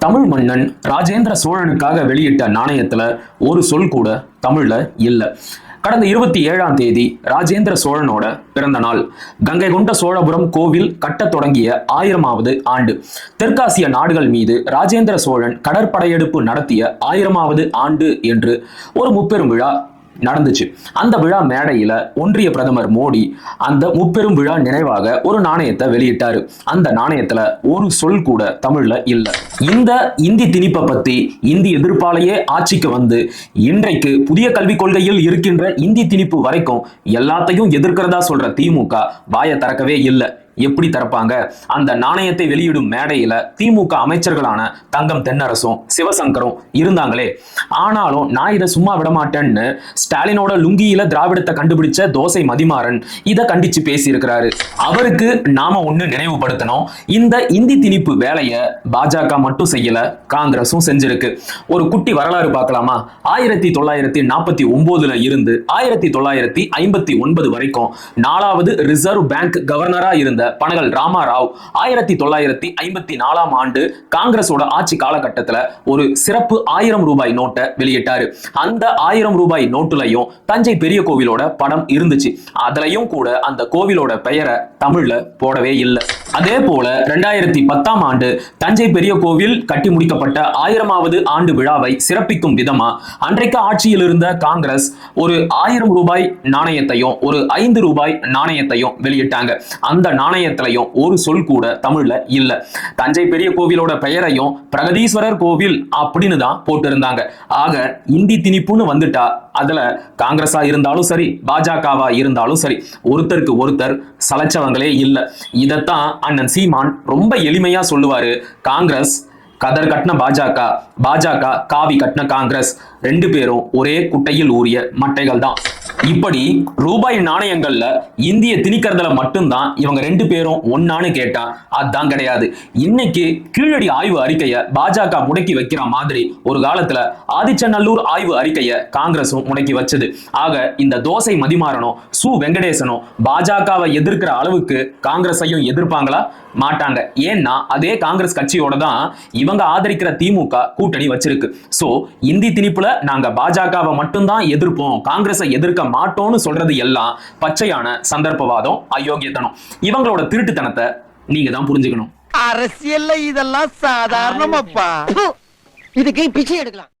தமிழ் மன்னன் ராஜேந்திர சோழனுக்காக வெளியிட்ட நாணயத்துல ஒரு சொல் கூட தமிழ்ல இல்ல. கடந்த இருபத்தி ஏழாம் தேதி ராஜேந்திர சோழனோட பிறந்த நாள். கங்கை கொண்ட சோழபுரம் கோவில் கட்டத் தொடங்கிய ஆயிரமாவது ஆண்டு. தெற்காசிய நாடுகள் மீது ராஜேந்திர சோழன் கடற்படையெடுப்பு நடத்திய ஆயிரமாவது ஆண்டு என்று ஒரு முப்பெரும் விழா நடந்துச்சு. அந்த விழா மேடையில ஒன்றிய பிரதமர் மோடி அந்த முப்பெரும் விழா நினைவாக ஒரு நாணயத்தை வெளியிட்டாரு. அந்த நாணயத்துல ஒரு சொல் கூட தமிழ்ல இல்ல. இந்த இந்தி திணிப்பை பத்தி இந்தி எதிர்ப்பாலேயே ஆட்சிக்கு வந்து இன்றைக்கு புதிய கல்விக் கொள்கையில் இருக்கின்ற இந்தி திணிப்பு வரைக்கும் எல்லாத்தையும் எதிர்க்கிறதா சொல்ற திமுக வாயை திறக்கவே இல்லை. எப்படி திறப்பாங்க? அந்த நாணயத்தை வெளியிடும் மேடையில திமுக அமைச்சர்களான தங்கம் தென்னரசும் சிவசங்கரும் இருந்தாங்களே. ஆனாலும் நான் இதை சும்மா விடமாட்டேன்னு ஸ்டாலினோட லுங்கியில திராவிடத்தை கண்டுபிடிச்ச தோசை மதிமாறன் இதை கண்டிச்சு பேசியிருக்கிறாரு. அவருக்கு நாம ஒண்ணு நினைவுபடுத்தணும். இந்த இந்தி திணிப்பு வேலையை பாஜக மட்டும் செய்யல காங்கிரஸும் செஞ்சிருக்கு. ஒரு குட்டி வரலாறு பார்க்கலாமா? ஆயிரத்தி தொள்ளாயிரத்தி நாற்பத்தி ஒன்பதுல இருந்து ஆயிரத்தி தொள்ளாயிரத்தி ஐம்பத்தி ஒன்பது வரைக்கும் நாலாவது ரிசர்வ் பேங்க் கவர்னரா இருந்த பனகல் ராமாராவ் ஆயிரத்தி தொள்ளாயிரத்தி ஐம்பத்தி நாலாம் ஆண்டு காங்கிரஸோட ஆட்சி காலகட்டத்துல ஒரு சிறப்பு ஆயிரம் ரூபாய் நோட்டை வெளியிட்டாரு. அந்த ஆயிரம் ரூபாய் நோட்டுலையும் தஞ்சை பெரிய கோவிலோட படம் இருந்துச்சு. அதுலயும் கூட அந்த கோவிலோட பெயரை தமிழ்ல போடவே இல்லை. அதே போல ரெண்டாயிரத்தி பத்தாம் ஆண்டு தஞ்சை பெரிய கோவில் கட்டி முடிக்கப்பட்ட ஆயிரமாவது ஆண்டு விழாவை சிறப்பிக்கும் விதமா அன்றைக்கு ஆட்சியில் இருந்த காங்கிரஸ் ஒரு ஆயிரம் ரூபாய் நாணயத்தையும் ஒரு ஐந்து ரூபாய் நாணயத்தையும் வெளியிட்டாங்க. அந்த நாணயத்திலையும் ஒரு சொல் கூட தமிழ்ல இல்ல. தஞ்சை பெரிய கோவிலோட பெயரையும் பிரகதீஸ்வரர் கோவில் அப்படின்னு தான் போட்டிருந்தாங்க. ஆக இந்தி திணிப்புன்னு வந்துட்டா அதுல காங்கிரஸா இருந்தாலும் சரி பாஜகவா இருந்தாலும் சரி ஒருத்தருக்கு ஒருத்தர் சலைச்சவங்களே இல்லை. இதைத்தான் அண்ணன் சீமான் ரொம்ப எளிமையா சொல்லுவாரு. காங்கிரஸ் கதர் கட்டின பாஜக பாஜக காவி கட்டின காங்கிரஸ். ரெண்டு பேரும் ஒரே குட்டையில் ஊறிய மட்டைகள் தான் இப்படி ரூபாய் நாணயங்கள்ல இந்திய திணிக்கிறதுல மட்டும்தான் இவங்க ரெண்டு பேரும் ஒன்னான்னு கேட்டா அதான் கிடையாது. இன்னைக்கு கீழடி ஆய்வு அறிக்கையை பாஜக முடக்கி வைக்கிற மாதிரி ஒரு காலத்துல ஆதிச்சநல்லூர் ஆய்வு அறிக்கையை காங்கிரஸும் முடக்கி வச்சது. ஆக இந்த தோசை மதிமாறனும் சு. வெங்கடேசனும் பாஜகவை எதிர்க்கிற அளவுக்கு காங்கிரஸையும் எதிர்ப்பாங்களா? மாட்டாங்க. ஏன்னா அதே காங்கிரஸ் கட்சியோட தான் இவங்க ஆதரிக்கிற திமுக கூட்டணி வச்சிருக்கு. சோ இந்தி திணிப்புல நாங்க பாஜகவை மட்டும்தான் எதிர்ப்போம். காங்கிரஸை எதிர்க்க மாட்டோம்னு சொல்றது எல்லாம் பச்சையான சந்தர்ப்பவாதம் அயோக்கியத்தனம். இவங்களோட திருட்டுத்தனத்தை நீங்க தான் புரிஞ்சுக்கணும். அரசியல்ல இதெல்லாம் சாதாரணமாப்பா. இதுக்கு பிச்சை எடுக்கலாம்.